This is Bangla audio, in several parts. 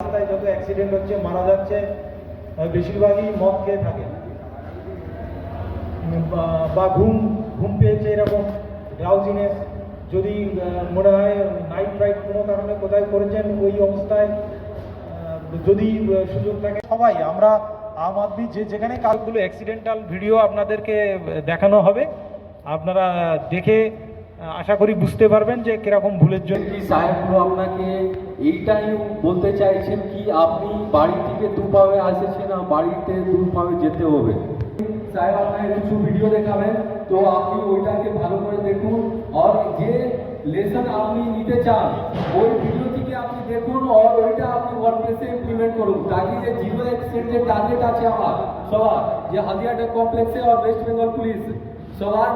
রাস্তায় যত অ্যাক্সিডেন্ট হচ্ছে মারা যাচ্ছে বেশিরভাগই মদ খেয়ে থাকে। বা- ঘুম ঘুম পেয়েছে এরকম ড্রাউজিনেস যদি মনে হয় নাইট রাইড কোনো কারণে কোথায় করেছেন ওই অবস্থায় যদি সুযোগ থাকে। সবাই আমরা আম আদমি যে যেখানে কাজগুলো অ্যাক্সিডেন্টাল ভিডিও আপনাদেরকে দেখানো হবে। আপনারা দেখে আশা করি বুঝতে পারবেন যে কীরকম ভুলের জন্য। কি সাহেবগুলো আপনাকে এইটাই বলতে চাইছেন কি আপনি বাড়ি থেকে দু পাবে আসেছেন আর বাড়িতে দু পাবে যেতে হবে? সাহেব আপনাকে কিছু ভিডিও দেখাবেন। তো আপনি ওইটাকে ভালো করে দেখুন। আর যে লেসন আপনি নিতে চান, ওই ভিডিও থেকে আপনি দেখুন আর ওইটা আপনি ওয়ার্ক প্লেসে ইমপ্লিমেন্ট করুন। তাকে যে জিরো অ্যাক্সিডেন্ট যে টার্গেট আছে আমার, সবার, যে হাজিয়াটা কমপ্লেক্সে আর ওয়েস্ট বেঙ্গল পুলিশ সবার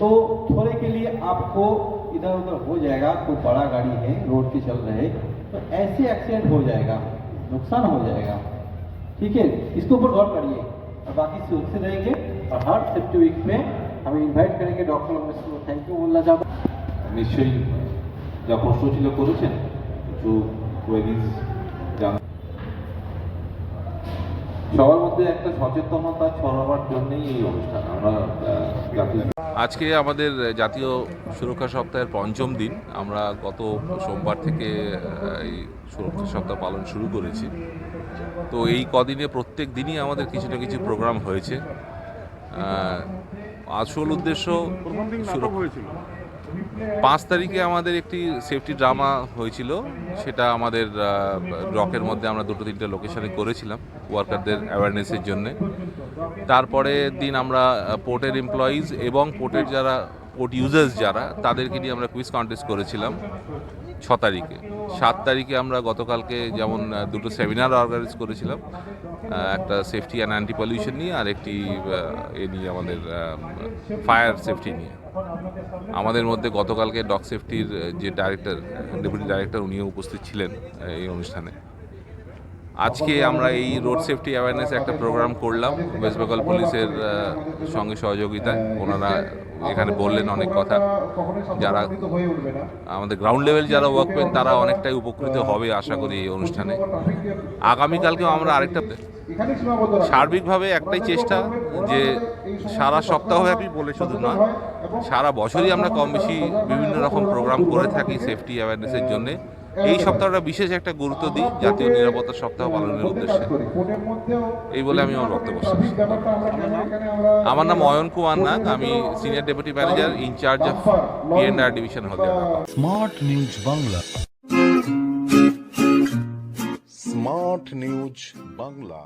तो थोड़े के लिए आपको इधर उधर हो जाएगा कोई बड़ा गाड़ी है रोड के चल रहे तो ऐसे एक्सीडेंट हो जाएगा नुकसान हो जाएगा ठीक है इसके ऊपर गौर करिए और बाकी सुरक्षित रहेंगे और हर सेफ्टी वीक में हम इनवाइट करेंगे डॉक्टर को थैंक यू बोलना चाहता हूँ নিশ্চয়ই যা প্রশ্ন ছিল করেছেন কিছু কোয়েরিজ সবার মধ্যে একটা সচেতনতা ছড়াবার জন্যই এই অনুষ্ঠান আমরা জাতীয় আজকে আমাদের জাতীয় সুরক্ষা সপ্তাহের পঞ্চম দিন আমরা গত সোমবার থেকে এই সুরক্ষা সপ্তাহ পালন শুরু করেছি। তো এই কদিনে প্রত্যেক দিনই আমাদের কিছু না কিছু প্রোগ্রাম হয়েছে। আসল উদ্দেশ্য সুরক্ষা পাঁচ তারিখে আমাদের একটি সেফটি ড্রামা হয়েছিল। সেটা আমাদের ব্লকের মধ্যে আমরা দুটো তিনটে লোকেশনে করেছিলাম ওয়ার্কারদের অ্যাওয়ারনেসের জন্যে। তারপরে দিন আমরা পোর্টের এমপ্লয়িজ এবং পোর্টের যারা পোর্ট ইউজার্স যারা, তাদেরকে নিয়ে আমরা কুইজ কন্টেস্ট করেছিলাম ছ তারিখে। সাত তারিখে আমরা গতকালকে যেমন দুটো সেমিনার অর্গানাইজ করেছিলাম একটা সেফটি অ্যান্ড অ্যান্টি পলিউশন নিয়ে আর একটি এ নিয়ে আমাদের ফায়ার সেফটি নিয়ে। আমাদের মধ্যে গতকালকে ডগ সেফটির যে ডাইরেক্টর ডেপুটি ডাইরেক্টর উনিও উপস্থিত ছিলেন এই অনুষ্ঠানে। আজকে আমরা এই রোড সেফটি অ্যাওয়ারনেস একটা প্রোগ্রাম করলাম। ওয়েস্ট বেঙ্গল পুলিশের সঙ্গে সহযোগিতায়। ওনারা এখানে বললেন অনেক কথা। যারা আমাদের গ্রাউন্ড লেভেল যারা ওয়ার্কম্যান তারা অনেকটাই উপকৃত হবে আশা করি এই অনুষ্ঠানে। আগামীকালকেও আমরা আরেকটা সার্বিকভাবে একটাই চেষ্টা যে সারা সপ্তাহব্যাপী বলে শুধু নয়, সারা বছরই আমরা কম বেশি বিভিন্ন রকম প্রোগ্রাম করে থাকি সেফটি অ্যাওয়ারনেসের জন্য। এই সপ্তাহটা বিশেষ একটা গুরুত্ব দিই জাতীয় নিরাপত্তা সপ্তাহ পালনের উদ্দেশ্যে। এই বলে আমি আমার বক্তব্য শেষ আমার নাম অয়ন কুমার নাগ আমি senior deputy manager incharge of PNR division হতে smart news Bangla smart news Bangla